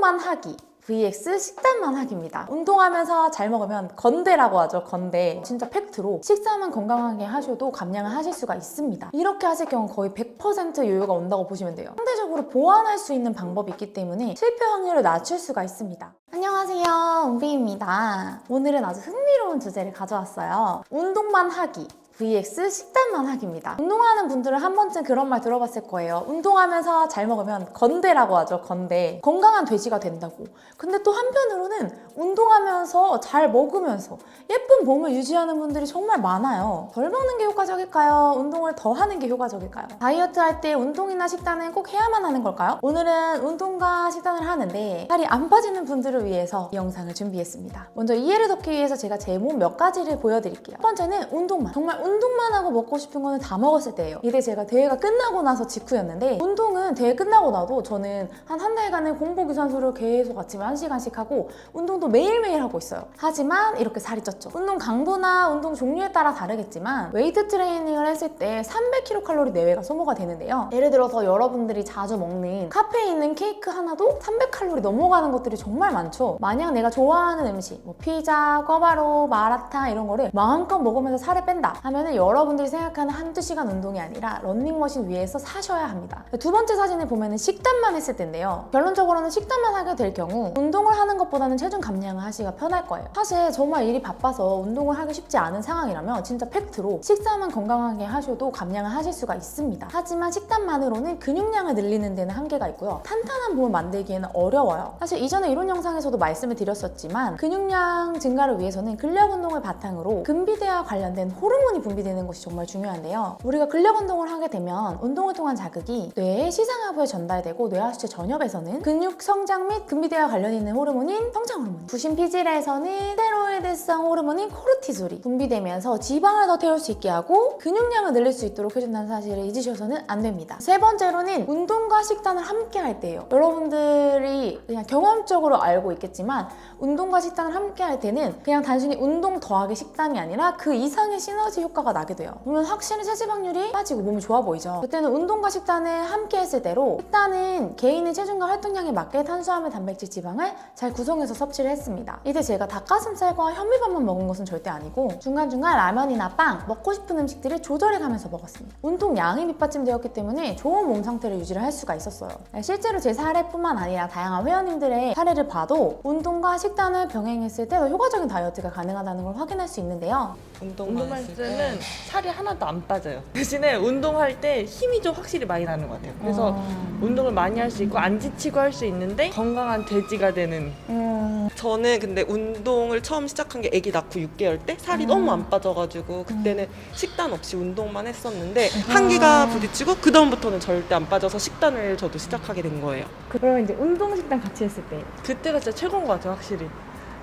운동만 하기 vs 식단만 하기입니다. 운동하면서 잘 먹으면 건대라고 하죠. 건대. 진짜 팩트로 식사만 건강하게 하셔도 감량을 하실 수가 있습니다. 이렇게 하실 경우 거의 100% 요요가 온다고 보시면 돼요. 상대적으로 보완할 수 있는 방법이 있기 때문에 실패 확률을 낮출 수가 있습니다. 안녕하세요. 은비입니다. 오늘은 아주 흥미로운 주제를 가져왔어요. 운동만 하기. Vs 식단만 하기입니다. 운동하는 분들은 한 번쯤 그런 말 들어봤을 거예요. 운동하면서 잘 먹으면 건대라고 하죠. 건대. 건강한 돼지가 된다고. 근데 또 한편으로는 운동하면서 잘 먹으면서 예쁜 몸을 유지하는 분들이 정말 많아요. 덜 먹는 게 효과적일까요? 운동을 더 하는 게 효과적일까요? 다이어트 할 때 운동이나 식단은 꼭 해야만 하는 걸까요? 오늘은 운동과 식단을 하는데 살이 안 빠지는 분들을 위해서 이 영상을 준비했습니다. 먼저 이해를 돕기 위해서 제가 제 몸 몇 가지를 보여드릴게요. 첫 번째는 운동만. 정말 운동 만 하고 먹고 싶은 거는 다 먹었을 때예요. 이때 제가 대회가 끝나고 나서 직후였는데 운동은 대회 끝나고 나도 저는 한 한 달간은 공복 유산소를 계속 아침에 한 시간씩 하고 운동도 매일매일 하고 있어요. 하지만 이렇게 살이 쪘죠. 운동 강도나 운동 종류에 따라 다르겠지만 웨이트 트레이닝을 했을 때 300kcal 내외가 소모가 되는데요. 예를 들어서 여러분들이 자주 먹는 카페인 있는 케이크 하나도 300칼로리 넘어가는 것들이 정말 많죠. 만약 내가 좋아하는 음식, 뭐 피자, 꿔바로, 마라탕 이런 거를 마음껏 먹으면서 살을 뺀다 하면은 여러분들이 생각하는 한두 시간 운동이 아니라 런닝머신 위에서 사셔야 합니다. 두 번째 사진을 보면은 식단만 했을 텐데요. 결론적으로는 식단만 하게 될 경우 운동을 하는 것보다는 체중 감량을 하시기가 편할 거예요. 사실 정말 일이 바빠서 운동을 하기 쉽지 않은 상황이라면 진짜 팩트로 식사만 건강하게 하셔도 감량을 하실 수가 있습니다. 하지만 식단만으로는 근육량을 늘리는 데는 한계가 있고요. 탄탄한 몸을 만들기에는 어려워요. 사실 이전에 이런 영상에서도 말씀을 드렸었지만 근육량 증가를 위해서는 근력 운동을 바탕으로 근비대와 관련된 호르몬이 분비되는 것이 정말 중요한데요. 우리가 근력 운동을 하게 되면 운동을 통한 자극이 뇌의 시상하부에 전달되고 뇌하수체 전엽에서는 근육 성장 및 근비대와 관련 있는 호르몬인 성장 호르몬, 부신 피질에서는 스테로이드성 호르몬인 코르티솔이 분비되면서 지방을 더 태울 수 있게 하고 근육량을 늘릴 수 있도록 해준다는 사실을 잊으셔서는 안 됩니다. 세 번째로는 운동과 식단을 함께 할 때예요. 여러분들이 그냥 경험적으로 알고 있겠지만 운동과 식단을 함께 할 때는 그냥 단순히 운동 더하기 식단이 아니라 그 이상의 시너지 효과 가 나게 돼요. 그러면 확실히 체지방률이 빠지고 몸이 좋아 보이죠. 그때는 운동과 식단을 함께 했을 때로 식단은 개인의 체중과 활동량에 맞게 탄수화물, 단백질, 지방을 잘 구성해서 섭취를 했습니다. 이때 제가 닭가슴살과 현미밥만 먹은 것은 절대 아니고 중간중간 라면이나 빵, 먹고 싶은 음식들을 조절해가면서 먹었습니다. 운동량이 밑받침되었기 때문에 좋은 몸 상태를 유지를 할 수가 있었어요. 실제로 제 사례뿐만 아니라 다양한 회원님들의 사례를 봐도 운동과 식단을 병행했을 때 더 효과적인 다이어트가 가능하다는 걸 확인할 수 있는데요. 운동만 운동할 했을 때 는때 살이 하나도 안 빠져요. 대신에 운동할 때 힘이 좀 확실히 많이 나는 것 같아요. 그래서 어. 운동을 많이 할 수 있고 안 지치고 할 수 있는데 건강한 돼지가 되는 음, 저는 근데 운동을 처음 시작한 게 아기 낳고 6개월 때 살이 음. 너무 안 빠져가지고 그때는 식단 없이 운동만 했었는데 한기가 부딪히고 그 다음부터는 절대 안 빠져서 식단을 저도 시작하게 된 거예요. 그러면 이제 운동 식단 같이 했을 때 그때가 진짜 최고인 것 같아요. 확실히.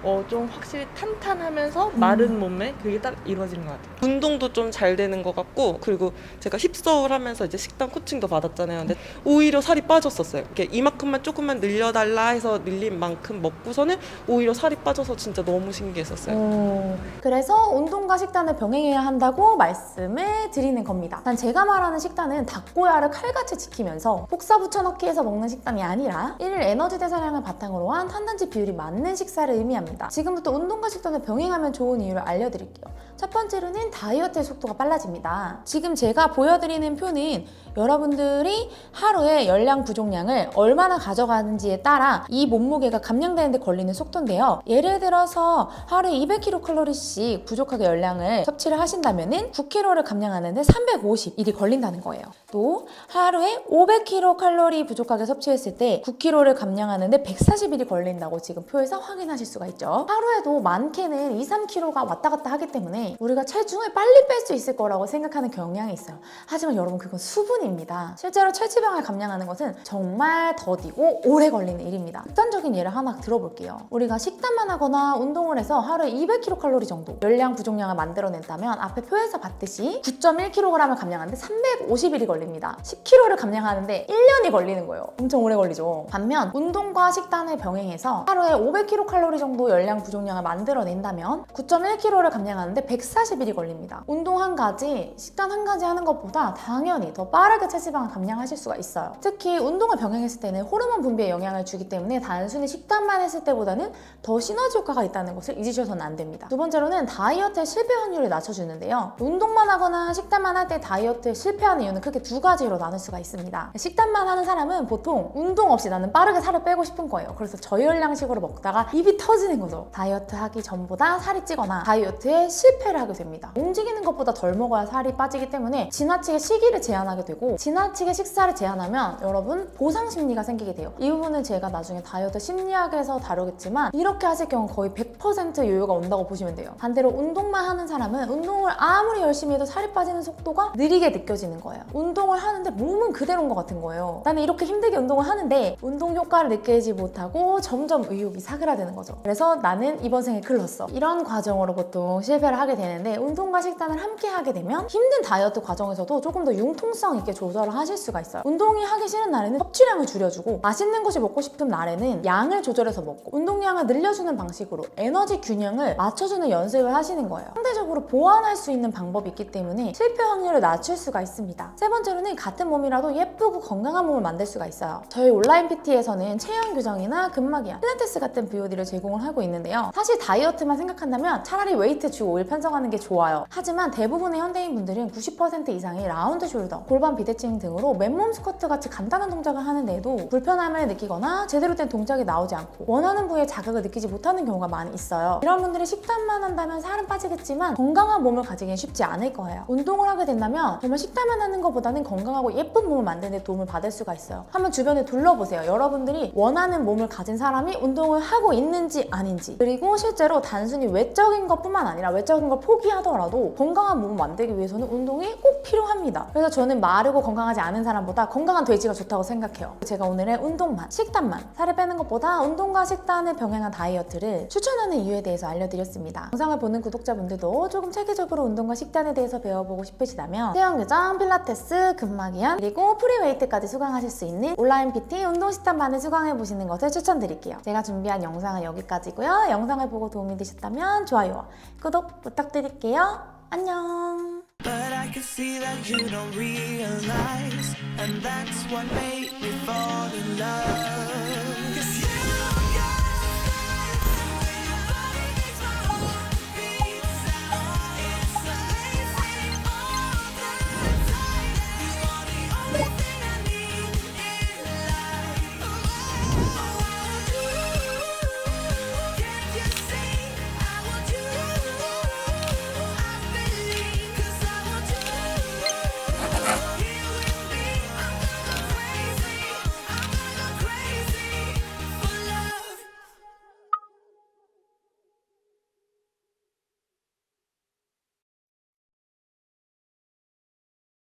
어 좀 확실히 탄탄하면서 마른 몸매 그게 딱 이루어지는 것 같아요. 운동도 좀 잘 되는 것 같고 그리고 제가 힙서울 하면서 이제 식단 코칭도 받았잖아요. 근데 오히려 살이 빠졌었어요. 이렇게 이만큼만 조금만 늘려달라 해서 늘린 만큼 먹고서는 오히려 살이 빠져서 진짜 너무 신기했었어요. 어, 그래서 운동과 식단을 병행해야 한다고 말씀을 드리는 겁니다. 단 제가 말하는 식단은 닭고야를 칼같이 지키면서 복사 붙여넣기 해서 먹는 식단이 아니라 일일 에너지 대사량을 바탕으로 한 탄단지 비율이 맞는 식사를 의미합 니다. 지금부터 운동과 식단을 병행하면 좋은 이유를 알려드릴게요. 첫 번째로는 다이어트의 속도가 빨라집니다. 지금 제가 보여드리는 표는 여러분들이 하루에 열량 부족량을 얼마나 가져가는지에 따라 이 몸무게가 감량되는데 걸리는 속도인데요. 예를 들어서 하루에 200kcal씩 부족하게 열량을 섭취를 하신다면 9kg를 감량하는데 350일이 걸린다는 거예요. 또 하루에 500kcal 부족하게 섭취했을 때 9kg를 감량하는데 140일이 걸린다고 지금 표에서 확인하실 수가 있죠. 하루에도 많게는 2, 3kg가 왔다 갔다 하기 때문에 우리가 체중을 빨리 뺄 수 있을 거라고 생각하는 경향이 있어요. 하지만 여러분 그건 수분입니다. 실제로 체지방을 감량하는 것은 정말 더디고 오래 걸리는 일입니다. 극단적인 예를 하나 들어볼게요. 우리가 식단만 하거나 운동을 해서 하루에 200kcal 정도 열량 부족량을 만들어낸다면 앞에 표에서 봤듯이 9.1kg을 감량하는데 350일이 걸립니다. 10kg를 감량하는데 1년이 걸리는 거예요. 엄청 오래 걸리죠. 반면 운동과 식단을 병행해서 하루에 500kcal 정도의 열량 부족량을 만들어낸다면 9.1kg를 감량하는데 140일이 걸립니다. 운동 한 가지, 식단 한 가지 하는 것보다 당연히 더 빠르게 체지방을 감량하실 수가 있어요. 특히 운동을 병행했을 때는 호르몬 분비에 영향을 주기 때문에 단순히 식단만 했을 때보다는 더 시너지 효과가 있다는 것을 잊으셔서는 안 됩니다. 두 번째로는 다이어트의 실패 확률을 낮춰주는데요. 운동만 하거나 식단만 할 때 다이어트에 실패하는 이유는 크게 두 가지로 나눌 수가 있습니다. 식단만 하는 사람은 보통 운동 없이 나는 빠르게 살을 빼고 싶은 거예요. 그래서 저열량식으로 먹다가 입이 터지는 거죠. 다이어트 하기 전보다 살이 찌거나 다이어트에 실패를 하게 됩니다. 움직이는 것보다 덜 먹어야 살이 빠지기 때문에 지나치게 시기를 제한하게 되고 지나치게 식사를 제한하면 여러분 보상 심리가 생기게 돼요. 이 부분은 제가 나중에 다이어트 심리학에서 다루겠지만 이렇게 하실 경우 거의 100% 요요가 온다고 보시면 돼요. 반대로 운동만 하는 사람은 운동을 아무리 열심히 해도 살이 빠지는 속도가 느리게 느껴지는 거예요. 운동을 하는데 몸은 그대로인 것 같은 거예요. 나는 이렇게 힘들게 운동을 하는데 운동 효과를 느끼지 못하고 점점 의욕이 사그라드는 거죠. 그래서 나는 이번 생에 글렀어. 이런 과정으로 보통 실패를 하게 되는데 운동과 식단을 함께 하게 되면 힘든 다이어트 과정에서도 조금 더 융통성 있게 조절을 하실 수가 있어요. 운동이 하기 싫은 날에는 섭취량을 줄여주고 맛있는 것이 먹고 싶은 날에는 양을 조절해서 먹고 운동량을 늘려주는 방식으로 에너지 균형을 맞춰주는 연습을 하시는 거예요. 상대적으로 보완할 수 있는 방법이 있기 때문에 실패 확률을 낮출 수가 있습니다. 세 번째로는 같은 몸이라도 예쁘고 건강한 몸을 만들 수가 있어요. 저희 온라인 PT에서는 체형 교정이나 근막이완, 필라테스 같은 VOD를 제공을 하고 있는데요. 사실 다이어트만 생각한다면 차라리 웨이트 주 5일 편성하는 게 좋아요. 하지만 대부분의 현대인 분들은 90% 이상이 라운드 숄더, 골반 비대칭 등으로 맨몸 스쿼트 같이 간단한 동작을 하는데도 불편함을 느끼거나 제대로 된 동작이 나오지 않고 원하는 부위에 자극을 느끼지 못하는 경우가 많이 있어요. 이런 분들이 식단만 한다면 살은 빠지겠지만 건강한 몸을 가지기는 쉽지 않을 거예요. 운동을 하게 된다면 정말 식단만 하는 것보다는 건강하고 예쁜 몸을 만드는 데 도움을 받을 수가 있어요. 한번 주변에 둘러보세요. 여러분들이 원하는 몸을 가진 사람이 운동을 하고 있는지 아닌지 그리고 실제로 단순히 외적인 것뿐만 아니라 외적인 걸 포기하더라도 건강한 몸을 만들기 위해서는 운동이 꼭 필요합니다. 그래서 저는 마르고 건강하지 않은 사람보다 건강한 돼지가 좋다고 생각해요. 제가 오늘은 운동만, 식단만, 살을 빼는 것보다 운동과 식단을 병행한 다이어트를 추천하는 이유에 대해서 알려드렸습니다. 영상을 보는 구독자분들도 조금 체계적으로 운동과 식단에 대해서 배워보고 싶으시다면 체형 교정, 필라테스, 근막이완 그리고 프리웨이트까지 수강하실 수 있는 온라인 PT 운동 식단반을 수강해 보시는 것을 추천드릴게요. 제가 준비한 영상은 여기까지 고요. 영상을 보고 도움이 되셨다면 좋아요와 구독 부탁드릴게요. 안녕. But I can see that you don't realize, and that's what made me fall in love.